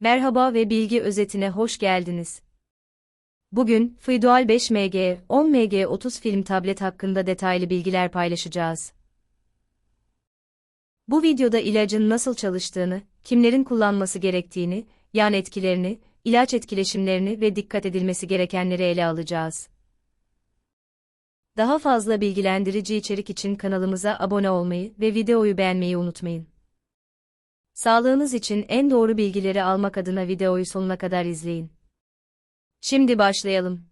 Merhaba ve bilgi özetine hoş geldiniz. Bugün, Fidual 5MG, 10MG 30 film tablet hakkında detaylı bilgiler paylaşacağız. Bu videoda ilacın nasıl çalıştığını, kimlerin kullanması gerektiğini, yan etkilerini, ilaç etkileşimlerini ve dikkat edilmesi gerekenleri ele alacağız. Daha fazla bilgilendirici içerik için kanalımıza abone olmayı ve videoyu beğenmeyi unutmayın. Sağlığınız için en doğru bilgileri almak adına videoyu sonuna kadar izleyin. Şimdi başlayalım.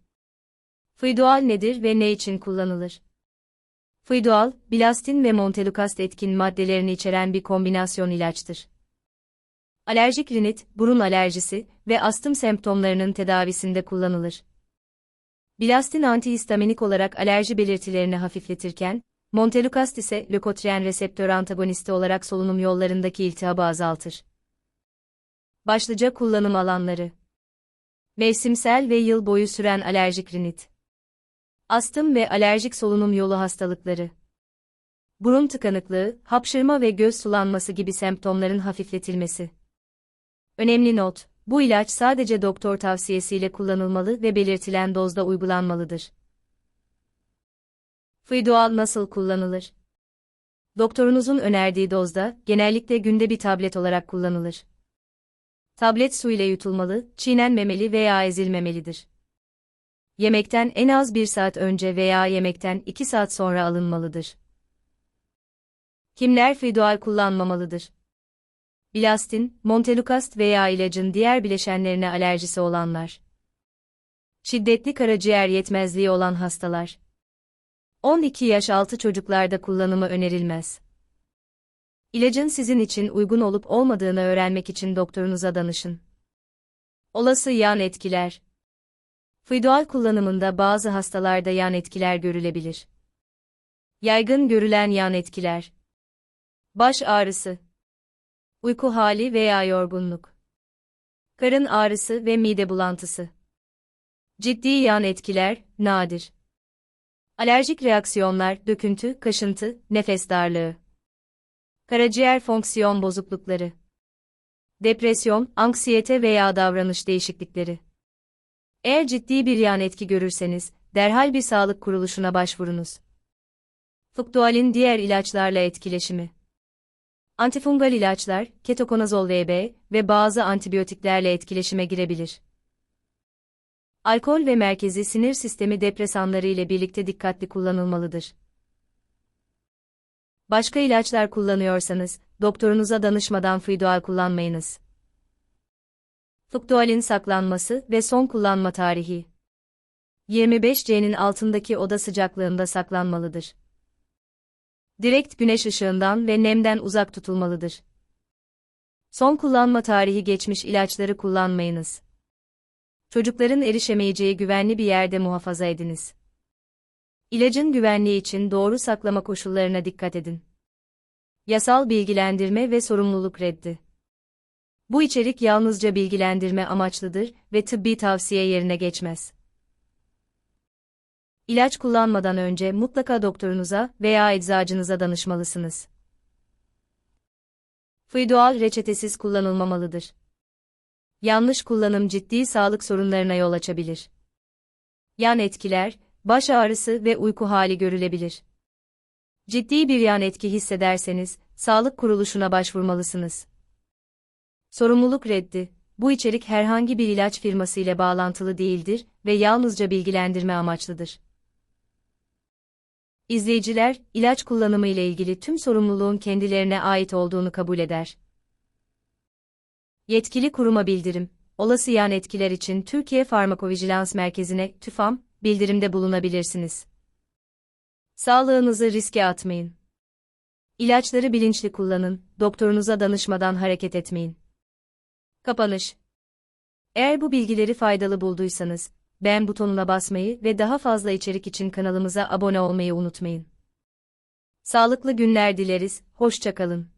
Fidual nedir ve ne için kullanılır? Fidual, bilastin ve montelukast etkin maddelerini içeren bir kombinasyon ilaçtır. Alerjik rinit, burun alerjisi ve astım semptomlarının tedavisinde kullanılır. Bilastin antihistaminik olarak alerji belirtilerini hafifletirken, Montelukast ise lökotrien reseptör antagonisti olarak solunum yollarındaki iltihabı azaltır. Başlıca kullanım alanları Mevsimsel ve yıl boyu süren alerjik rinit. Astım ve alerjik solunum yolu hastalıkları. Burun tıkanıklığı, hapşırma ve göz sulanması gibi semptomların hafifletilmesi. Önemli not, bu ilaç sadece doktor tavsiyesiyle kullanılmalı ve belirtilen dozda uygulanmalıdır. Fidual nasıl kullanılır? Doktorunuzun önerdiği dozda, genellikle günde bir tablet olarak kullanılır. Tablet su ile yutulmalı, çiğnenmemeli veya ezilmemelidir. Yemekten en az bir saat önce veya yemekten iki saat sonra alınmalıdır. Kimler fidual kullanmamalıdır? Bilastin, montelukast veya ilacın diğer bileşenlerine alerjisi olanlar. Şiddetli karaciğer yetmezliği olan hastalar. 12 yaş altı çocuklarda kullanımı önerilmez. İlacın sizin için uygun olup olmadığını öğrenmek için doktorunuza danışın. Olası yan etkiler Fidual kullanımında bazı hastalarda yan etkiler görülebilir. Yaygın görülen yan etkiler Baş ağrısı Uyku hali veya yorgunluk Karın ağrısı ve mide bulantısı Ciddi yan etkiler, nadir. Alerjik reaksiyonlar, döküntü, kaşıntı, nefes darlığı. Karaciğer fonksiyon bozuklukları. Depresyon, anksiyete veya davranış değişiklikleri. Eğer ciddi bir yan etki görürseniz, derhal bir sağlık kuruluşuna başvurunuz. Fuktualin diğer ilaçlarla etkileşimi. Antifungal ilaçlar, ketokonazol VB ve bazı antibiyotiklerle etkileşime girebilir. Alkol ve merkezi sinir sistemi depresanları ile birlikte dikkatli kullanılmalıdır. Başka ilaçlar kullanıyorsanız, doktorunuza danışmadan Fidual kullanmayınız. Fuktualin saklanması ve son kullanma tarihi 25C'nin altındaki oda sıcaklığında saklanmalıdır. Direkt güneş ışığından ve nemden uzak tutulmalıdır. Son kullanma tarihi geçmiş ilaçları kullanmayınız. Çocukların erişemeyeceği güvenli bir yerde muhafaza ediniz. İlacın güvenliği için doğru saklama koşullarına dikkat edin. Yasal bilgilendirme ve sorumluluk reddi. Bu içerik yalnızca bilgilendirme amaçlıdır ve tıbbi tavsiye yerine geçmez. İlaç kullanmadan önce mutlaka doktorunuza veya eczacınıza danışmalısınız. Fidual reçetesiz kullanılmamalıdır. Yanlış kullanım ciddi sağlık sorunlarına yol açabilir. Yan etkiler, baş ağrısı ve uyku hali görülebilir. Ciddi bir yan etki hissederseniz, sağlık kuruluşuna başvurmalısınız. Sorumluluk reddi. Bu içerik herhangi bir ilaç firması ile bağlantılı değildir ve yalnızca bilgilendirme amaçlıdır. İzleyiciler, ilaç kullanımı ile ilgili tüm sorumluluğun kendilerine ait olduğunu kabul eder. Yetkili kuruma bildirim. Olası yan etkiler için Türkiye Farmakovijilans Merkezi'ne TÜFAM bildirimde bulunabilirsiniz. Sağlığınızı riske atmayın. İlaçları bilinçli kullanın, doktorunuza danışmadan hareket etmeyin. Kapanış Eğer bu bilgileri faydalı bulduysanız, beğen butonuna basmayı ve daha fazla içerik için kanalımıza abone olmayı unutmayın. Sağlıklı günler dileriz, hoşçakalın.